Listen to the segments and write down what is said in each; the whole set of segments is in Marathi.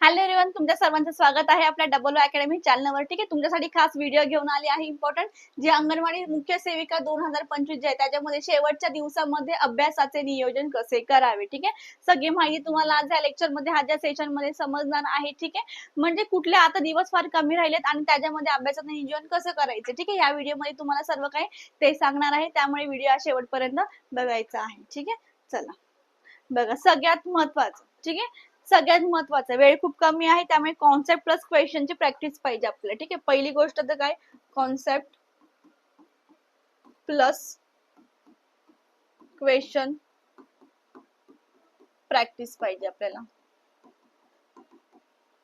हॅलो एव्हरीवन तुमच्या सर्वांचं स्वागत आहे आपल्या डबल अकॅडमी चॅनलवर ठीक आहे तुमच्यासाठी खास व्हिडिओ घेऊन आली आहे इम्पॉर्टंट जे अंगणवाडी मुख्य सेविका दोन हजार पंचवीस जे आहे त्याच्यामध्ये शेवटच्या दिवसामध्ये अभ्यासाचे नियोजन कसे करावे? ठीक आहे? सगळी माहिती तुम्हाला आज या लेक्चरमध्ये आज या समजणार आहे. ठीक आहे? म्हणजे कुठले आता दिवस फार कमी राहिलेत आणि त्याच्यामध्ये अभ्यासाचं नियोजन कसं करायचं? ठीक आहे? या व्हिडिओमध्ये तुम्हाला सर्व काही ते सांगणार आहे. त्यामुळे व्हिडिओ शेवटपर्यंत बघायचा आहे. ठीक आहे? चला. बघा सगळ्यात महत्वाचं. ठीक आहे? सगळ्यात महत्वाचं वेळ खूप कमी आहे त्यामुळे कॉन्सेप्ट प्लस क्वेश्चनची प्रॅक्टिस पाहिजे आपल्याला. ठीक आहे? पहिली गोष्ट तर काय? कॉन्सेप्ट प्लस क्वेश्चन प्रॅक्टिस पाहिजे आपल्याला.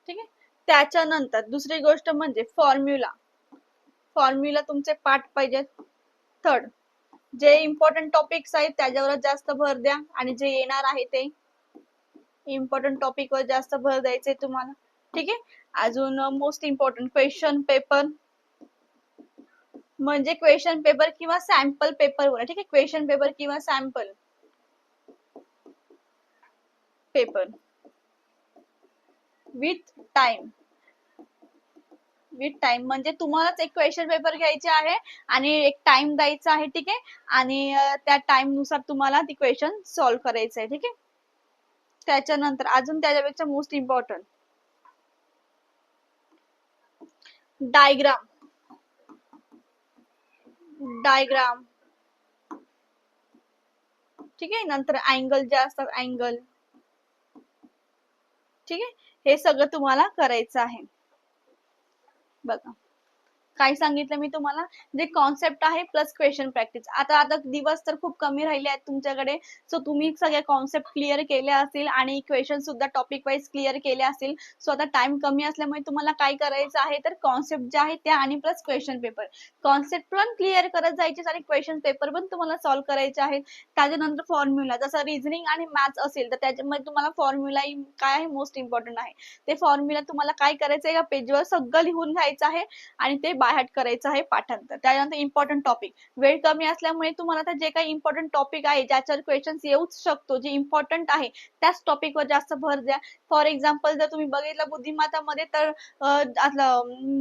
ठीक आहे? त्याच्यानंतर दुसरी गोष्ट म्हणजे फॉर्म्युला फॉर्म्युला तुमचे पाठ पाहिजेत थर्ड जे इम्पॉर्टंट टॉपिक्स आहेत त्याच्यावर जास्त भर द्या. आणि जे येणार आहे ते इम्पॉर्टंट टॉपिक वर जास्त भर द्यायचे तुम्हाला. ठीक आहे? अजून मोस्ट इम्पॉर्टंट क्वेश्चन पेपर म्हणजे क्वेश्चन पेपर किंवा सॅम्पल पेपर वर. ठीक आहे? क्वेश्चन पेपर किंवा sample paper with time with time म्हणजे तुम्हालाच एक क्वेश्चन पेपर घ्यायचे आहे आणि एक टाइम द्यायचा आहे. ठीक आहे? आणि त्या टाइमनुसार तुम्हाला ती क्वेश्चन सॉल्व्ह करायचं आहे. ठीक आहे? त्याच्यानंतर अजून त्याच्यापेक्षा मोस्ट इम्पॉर्टंट डायग्राम डायग्राम ठीक आहे? नंतर अँगल जे असतात अँगल ठीक आहे? हे सगळं तुम्हाला करायचं आहे. बघा. काय सांगितलं मी तुम्हाला? जे कॉन्सेप्ट आहे प्लस क्वेश्चन प्रॅक्टिस आता आता दिवस तर खूप कमी राहिले आहेत तुमच्याकडे. सो तुम्ही सगळ्या कॉन्सेप्ट क्लिअर केले असतील आणि क्वेश्चन सुद्धा टॉपिक वाईज क्लिअर केले असतील सो आता टाइम कमी असल्यामुळे तुम्हाला काय करायचं आहे? तर कॉन्सेप्ट जे आहे त्या आणि प्लस क्वेश्चन पेपर कॉन्सेप्ट पण क्लिअर करत जायचे आणि क्वेश्चन पेपर पण तुम्हाला सॉल्व्ह करायचे आहेत. त्याच्यानंतर फॉर्म्युला जसं रिझनिंग आणि मॅथ्स असेल तर त्याच्यामध्ये तुम्हाला फॉर्म्युला काय आहे? मोस्ट इम्पॉर्टंट आहे. ते फॉर्म्युला तुम्हाला काय करायचं आहे या पेजवर सगळं लिहून घ्यायचं आहे आणि ते बायहाट करायचं आहे पाठांतर. त्यानंतर इम्पॉर्टंट टॉपिक वेळ कमी असल्यामुळे तुम्हाला आता जे काही इम्पॉर्टंट टॉपिक आहे ज्याच्यावर क्वेश्चन येऊच शकतो जे इम्पॉर्टंट आहे त्याच टॉपिक वर जास्त भर द्या. फॉर एक्झाम्पल जर तुम्ही बघितलं बुद्धिमत्तामध्ये तर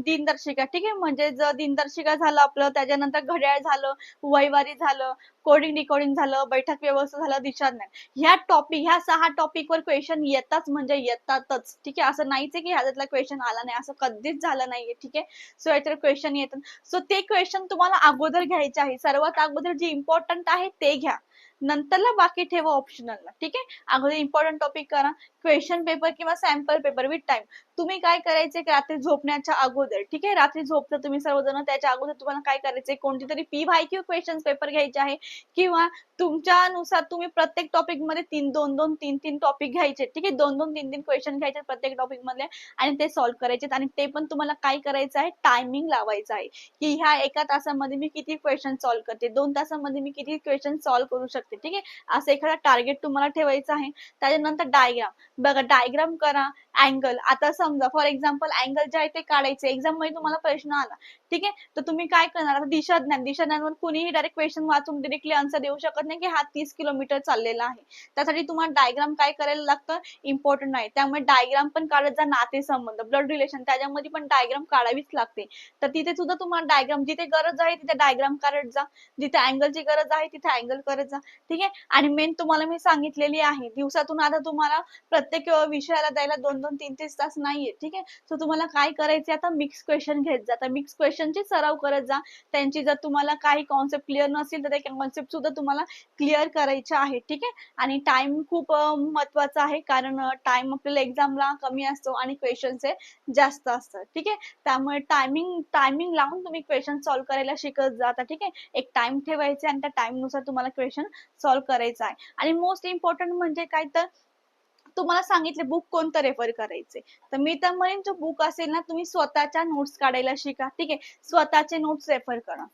दिनदर्शिका. ठीक आहे? म्हणजे जर दिनदर्शिका झालं आपलं त्याच्यानंतर घड्याळ झालं वैवारी झालं कोडिंग डिकोडिंग झालं बैठक व्यवस्था झालं दिशाज्ञान ह्या टॉपिक ह्या सहा टॉपिक वर क्वेश्चन येतात म्हणजे येतातच. ठीक आहे? असं नाहीच आहे की ह्याच्यातला क्वेश्चन आला नाही. असं कधीच झालं नाहीये. ठीक आहे? सो याच्यावर क्वेश्चन येतात सो ते क्वेश्चन तुम्हाला अगोदर घ्यायचे आहे. सर्वात अगोदर जे इम्पॉर्टंट आहे ते घ्या. नंतरला बाकी ठेवा ऑप्शनलला ठीक आहे? अगोदर इम्पॉर्टंट टॉपिक करा. क्वेश्चन पेपर किंवा सॅम्पल पेपर विथ टाइम तुम्ही काय करायचे रात्री झोपण्याच्या अगोदर ठीक आहे? रात्री झोपता तुम्ही सर्वजण त्याच्या अगोदर तुम्हाला काय करायचंय कोणती तरी P Y Q question paper घ्यायचे आहे? किंवा तुमच्यानुसार तुम्ही प्रत्येक टॉपिकमध्ये तीन दोन दोन तीन तीन टॉपिक घ्यायचे. ठीक आहे? दोन दोन तीन तीन क्वेश्चन घ्यायचे प्रत्येक टॉपिक मधले आणि ते सॉल्व्ह करायचे आणि ते पण तुम्हाला काय करायचं आहे? टायमिंग लावायचं आहे. की ह्या एका तासामध्ये मी किती क्वेश्चन सॉल्व्ह करते? दोन तासामध्ये मी किती क्वेश्चन सॉल्व्ह करू शकते? ठीक आहे? असं एखादा टार्गेट तुम्हाला ठेवायचं आहे त्याच्यानंतर डायग्राम बघा डायग्राम करा अँगल आता समजा फॉर एक्झाम्पल अँगल जे आहे ते काढायचे. एक्झाममध्ये तुम्हाला प्रश्न आला. ठीक आहे? तर तुम्ही काय करणार? आता दिशा ज्ञान. कुणीही डायरेक्ट क्वेश्चन वाचून डिरेक्टली आन्सर देऊ शकत नाही की हा तीस किलोमीटर चाललेला आहे. त्यासाठी तुम्हाला डायग्राम काय करायला लागतं? इम्पॉर्टंट आहे त्यामुळे डायग्राम पण काढत जा नाते संबंध ब्लड रिलेशन त्याच्यामध्ये पण डायग्राम काढावीच लागते. तर तिथे सुद्धा तुम्हाला डायग्राम जिथे गरज आहे तिथे डायग्राम काढत जा. जिथे अँगलची गरज आहे तिथे अँगल करत जा. ठीक आहे? आणि मेन तुम्हाला मी सांगितलेली आहे दिवसातून आता तुम्हाला प्रत्येक विषयाला द्यायला दोन दोन तीन तीन तास नाहीये ठीक आहे? सो तुम्हाला काय करायचे आता? मिक्स क्वेश्चन घेत जा. आता मिक्स क्वेश्चनचे सराव करत जा. त्यांची जर तुम्हाला काही कॉन्सेप्ट क्लिअर नसेल तर त्या कॉन्सेप्ट सुद्धा तुम्हाला क्लिअर करायचे आहे ठीक आहे? आणि टाइम खूप महत्त्वाचा आहे कारण टाइम आपल्याला एक्झामला कमी असतो आणि क्वेश्चन्स हे जास्त असतात ठीक आहे? त्यामुळे टायमिंग टायमिंग लावून तुम्ही क्वेश्चन सॉल्व्ह करायला शिकत जाता ठीक आहे? एक टाइम ठेवायचे आणि त्या टाइमनुसार तुम्हाला क्वेश्चन सॉल्व्ह करायचा आहे. आणि मोस्ट इम्पॉर्टंट म्हणजे काय तर तुम्हाला सांगितले बुक कोणतं रेफर करायचे. तर मी तर म्हणेन जो बुक असेल ना तुम्ही स्वतःच्या नोट्स काढायला शिका. ठीक आहे? स्वतःचे नोट्स रेफर करा.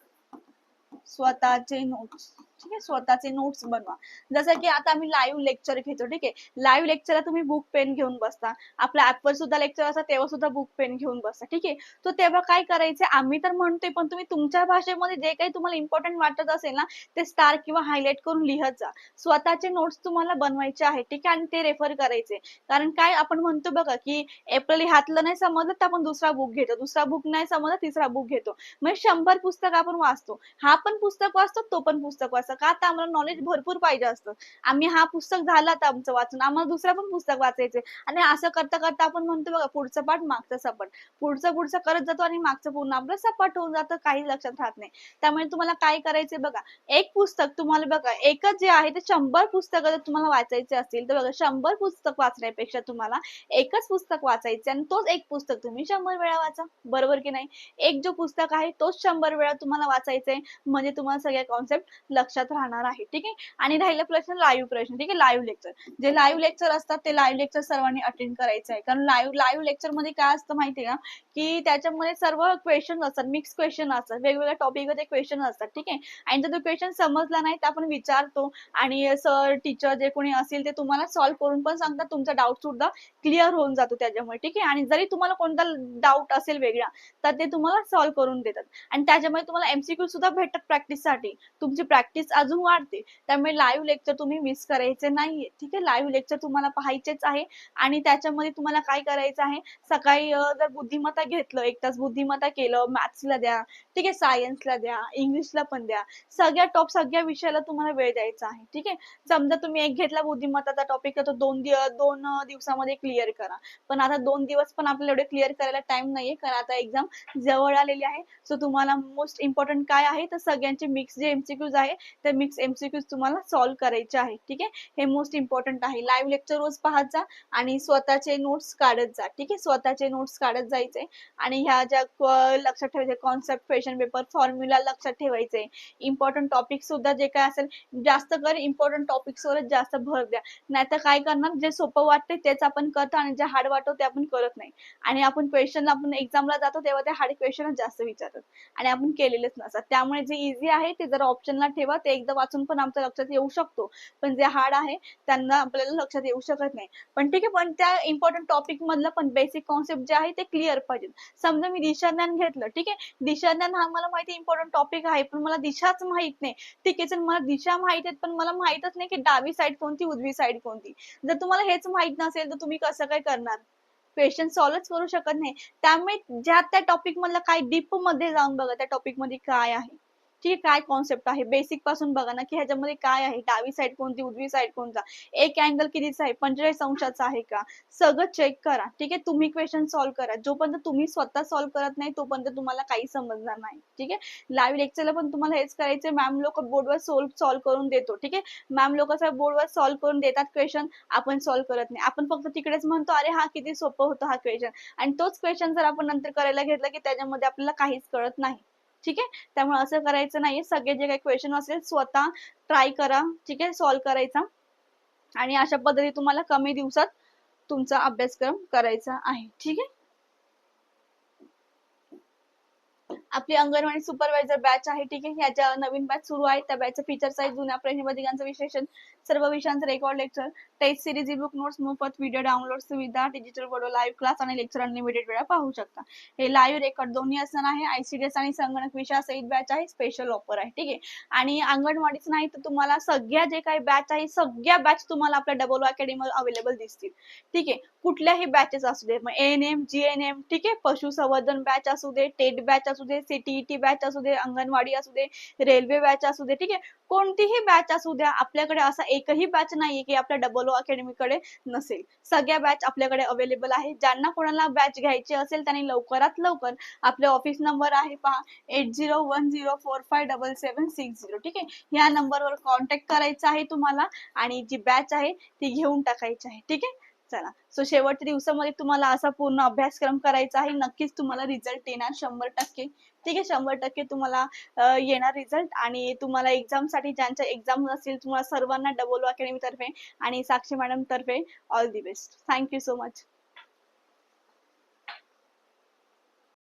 स्वतःचे नोट्स ठीक आहे? स्वतःचे नोट्स बनवा. जसं की आता आम्ही लाईव्ह लेक्चर घेतो ठीक आहे? लाईव्ह लेक्चरला तुम्ही बुक पेन घेऊन बसता. आपल्या ऍपवर सुद्धा लेक्चर असतात तेव्हा सुद्धा बुक पेन घेऊन बसता ठीक आहे? तर तेव्हा काय करायचे? आम्ही तर म्हणतोय पण तुम्ही तुमच्या भाषेमध्ये जे काही तुम्हाला इम्पॉर्टंट वाटत असेल ना ते स्टार किंवा हायलाइट करून लिहत जा. स्वतःचे नोट्स तुम्हाला बनवायचे आहे ठीक आहे? आणि ते रेफर करायचे. कारण काय? आपण म्हणतो बघा की एप्रिल हातलं नाही समजलं तर आपण दुसरा बुक घेतो. दुसरा बुक नाही समजलं तिसरा बुक घेतो. म्हणजे शंभर पुस्तक आपण वाचतो. हा पण पुस्तक वाचतो तो पण पुस्तक वाचतो. का? तर आम्हाला नॉलेज भरपूर पाहिजे असतं. आम्ही हा पुस्तक झाला तर आमचं वाचून. आम्हाला दुसरं पण पुस्तक वाचायचे आणि असं करता करता आपण म्हणतो बघा पुढचं पाठ मागचं सपाट. पुढचं पुढचं करत जातो आणि मागचं पूर्ण आपलं सपाट होऊन जातं. काही लक्षात राहत नाही. त्यामुळे तुम्हाला काय करायचं बघा एक पुस्तक तुम्हाला बघा एकच जे आहे ते शंभर पुस्तकं जर तुम्हाला वाचायचे असतील तर बघा शंभर पुस्तक वाचण्यापेक्षा तुम्हाला एकच पुस्तक वाचायचे आणि तोच एक पुस्तक तुम्ही शंभर वेळा वाचा. बरोबर की नाही? एक जो पुस्तक आहे तोच शंभर वेळा तुम्हाला वाचायचंय. म्हणजे तुम्हाला सगळ्या कॉन्सेप्ट लक्षात राहणार आहे ठीक आहे? आणि राहिला प्रश्न लाईव्ह प्रश्न ठीक आहे? लाईव्ह लेक्चर जे लाईव्ह लेक्चर असतात ते लाईव्ह लेक्चर सर्वांनी अटेंड करायचं आहे. कारण लाईव्ह लाईव्ह लेक्चरमध्ये काय असतं माहितीये का? की त्याच्यामध्ये सर्व क्वेश्चन असतात मिक्स क्वेश्चन असतात वेगवेगळ्या टॉपिकमध्ये क्वेश्चन असतात ठीक आहे? आणि जर तो क्वेश्चन समजला नाही तर आपण विचारतो. आणि सर टीचर जे कोणी असेल ते तुम्हाला सॉल्व्ह करून पण सांगतात. तुमचा डाऊट सुद्धा क्लिअर होऊन जातो त्याच्यामुळे ठीक आहे? आणि जरी तुम्हाला कोणता डाऊट असेल वेगळा तर ते तुम्हाला सॉल्व्ह करून देतात. आणि त्याच्यामुळे तुम्हाला एमसीक्यू सुद्धा भेटतात प्रॅक्टिससाठी तुमची प्रॅक्टिस अजून वाढते. त्यामुळे लाईव्ह लेक्चर तुम्ही मिस करायचे नाहीये. ठीक आहे? लाईव्ह लेक्चर तुम्हाला पाहायचेच आहे. आणि त्याच्यामध्ये तुम्हाला काय करायचं आहे? सकाळी जर बुद्धिमत्ता घेतलं एक तास बुद्धिमत्ता केलं मॅथ्सला द्या. ठीक आहे? सायन्सला द्या इंग्लिशला पण द्या. सगळ्या टॉप सगळ्या विषयाला तुम्हाला वेळ द्यायचा आहे. ठीक आहे? समजा तुम्ही एक घेतला बुद्धिमत्ताचा टॉपिक तर तो दोन दिवस दोन दिवसामध्ये क्लिअर करा. पण आता दोन दिवस पण आपल्याला एवढे क्लिअर करायला टाइम नाहीये. कारण आता एक्झाम जवळ आलेली आहे. सो तुम्हाला मोस्ट इम्पॉर्टंट काय आहे? तर सगळ्यांचे मिक्स जे एमसीक्यूज आहे तर मिक्स एमसीक्यूज तुम्हाला सॉल्व्ह करायचे आहे. ठीक आहे? हे मोस्ट इम्पॉर्टंट आहे. लाईव्ह लेक्चर रोज पाहत जा आणि स्वतःचे नोट्स काढत जा. ठीक आहे? स्वतःचे नोट्स काढत जायचे आणि ह्या ज्या लक्षात ठेवायचे कॉन्सेप्ट क्वेश्चन पेपर फॉर्म्युला लक्षात ठेवायचे. इम्पॉर्टंट टॉपिक सुद्धा जे काय असेल जास्त कर. इम्पॉर्टंट टॉपिक्सवरच जास्त भर द्या. नाहीतर काय करणार? जे सोपं वाटते तेच आपण करतो आणि जे हार्ड वाटतो ते आपण करत नाही. आणि आपण क्वेश्चन आपण एक्झामला जातो तेव्हा ते हार्ड क्वेश्चनच जास्त विचारतात. आणि आपण केलेलेच नसतात. त्यामुळे जे इझी आहे ते जर ऑप्शनला ठेवा. ते एकदा वाचून पण आमच्या लक्षात येऊ शकतो. पण जे हार्ड आहे त्यांना आपल्याला लक्षात येऊ शकत नाही. पण ठीक आहे पण त्या इम्पॉर्टंट टॉपिक मधलं पण बेसिक कॉन्सेप्ट जे आहे ते क्लिअर पाहिजे. समजा मी दिशाज्ञान घेतलं ठीक आहे? दिशाज्ञान हा मला माहिती इम्पॉर्टंट टॉपिक आहे पण मला दिशाच माहीत नाही. ठीक आहे तर मला दिशा माहीत आहेत पण मला माहितच नाही की डावी साईड कोणती उजवी साईड कोणती. जर तुम्हाला हेच माहीत नसेल तर तुम्ही कसं काय करणार? क्वेश्चन सॉल्वच करू शकत नाही. त्यामुळे ज्या त्या टॉपिक मधलं काय डीपमध्ये जाऊन बघा त्या टॉपिकमध्ये काय आहे? ठीक आहे काय कॉन्सेप्ट आहे? बेसिकपासून बघा ना की ह्याच्यामध्ये काय आहे? डावी साईड कोणती? उजवी साईड कोणता? एक अँगल कितीचा आहे? पंचेचाळीस अंशाचा आहे का? सगळं चेक करा. ठीक आहे? तुम्ही क्वेश्चन सॉल्व्ह करा. जोपर्यंत तुम्ही स्वतः सॉल्व्ह करत नाही तोपर्यंत तुम्हाला काही समजणार नाही. ठीक आहे? लाईव्ह लेक्चरला पण तुम्हाला हेच करायचं मॅम लोक बोर्डवर सोल्व सॉल्व्ह करून देतो. ठीक आहे? मॅम लोक बोर्डवर सॉल्व्ह करून देतात क्वेश्चन आपण सॉल्व्ह करत नाही. आपण फक्त तिकडेच म्हणतो अरे हा किती सोपं होतं हा क्वेश्चन आणि तोच क्वेश्चन जर आपण नंतर करायला घेतला की त्याच्यामध्ये आपल्याला काहीच कळत नाही. ठीक आहे? त्यामुळे असं करायचं नाहीये. सगळे जे काही क्वेश्चन असेल स्वतः ट्राय करा. ठीक आहे? सॉल्व्ह करायचा. आणि अशा पद्धती तुम्हाला कमी दिवसात तुमचा अभ्यासक्रम करायचा आहे. ठीक आहे? आपली अंगणवाडी सुपरवायझर बॅच आहे ठीक आहे. ह्याच्या नवीन बॅच सुरू आहे त्या बॅचचं फीचर्स आहे जुन्या प्रश्नपत्रिकांचं विश्लेषण सर्व विषयांचं record lecture test series e book notes मोफत व्हिडिओ डाउनलोड सुविधा डिजिटल बोर्ड लाईव्ह क्लास आणि लेक्चर अनलिमिटेड वेळा पाहू शकता. हे लाईव्ह रेकॉर्ड दोन्ही असणार आहे. आयसीडीएस आणि संगणक विषया सहित बॅच आहे. स्पेशल ऑफर आहे. ठीक आहे. आणि अंगणवाडीच नाही तर तुम्हाला सगळ्या जे काही बॅच आहे सगळ्या बॅच तुम्हाला आपल्या डबल अकॅडमी अवेलेबल दिसतील. ठीक आहे. कुठल्याही बॅचेस असू दे. मग N M G N M ठीक आहे. पशुसंवर्धन बॅच असू दे टेट बॅच असू दे सीटीईटी बॅच असू दे अंगणवाडी असू दे रेल्वे बॅच असू दे ठीक आहे? कोणतीही बॅच असू द्या आपल्याकडे असा एकही बॅच नाहीये की आपल्या डबल ओ कडे नसेल. सगळ्या बॅच आपल्याकडे अवेलेबल आहे. ज्यांना कोणाला बॅच घ्यायची असेल त्यांनी लवकरात लवकर आपले ऑफिस नंबर आहे पहा. Eight zero one zero four five double seven six zero ठीक आहे? या नंबरवर कॉन्टॅक्ट करायचा आहे तुम्हाला आणि जी बॅच आहे ती घेऊन टाकायची आहे ठीक आहे? चला. सो शेवटच्या दिवसामध्ये तुम्हाला असा पूर्ण अभ्यासक्रम करायचा आहे नक्कीच तुम्हाला रिझल्ट येणार शंभर टक्के. ठीक आहे शंभर टक्के तुम्हाला येणार रिझल्ट आणि तुम्हाला एक्झामसाठी ज्यांच्या एक्झाम असतील तुम्हाला सर्वांना डबल अकॅडमी तर्फे आणि साक्षी मॅडम तर्फे all the best thank you so much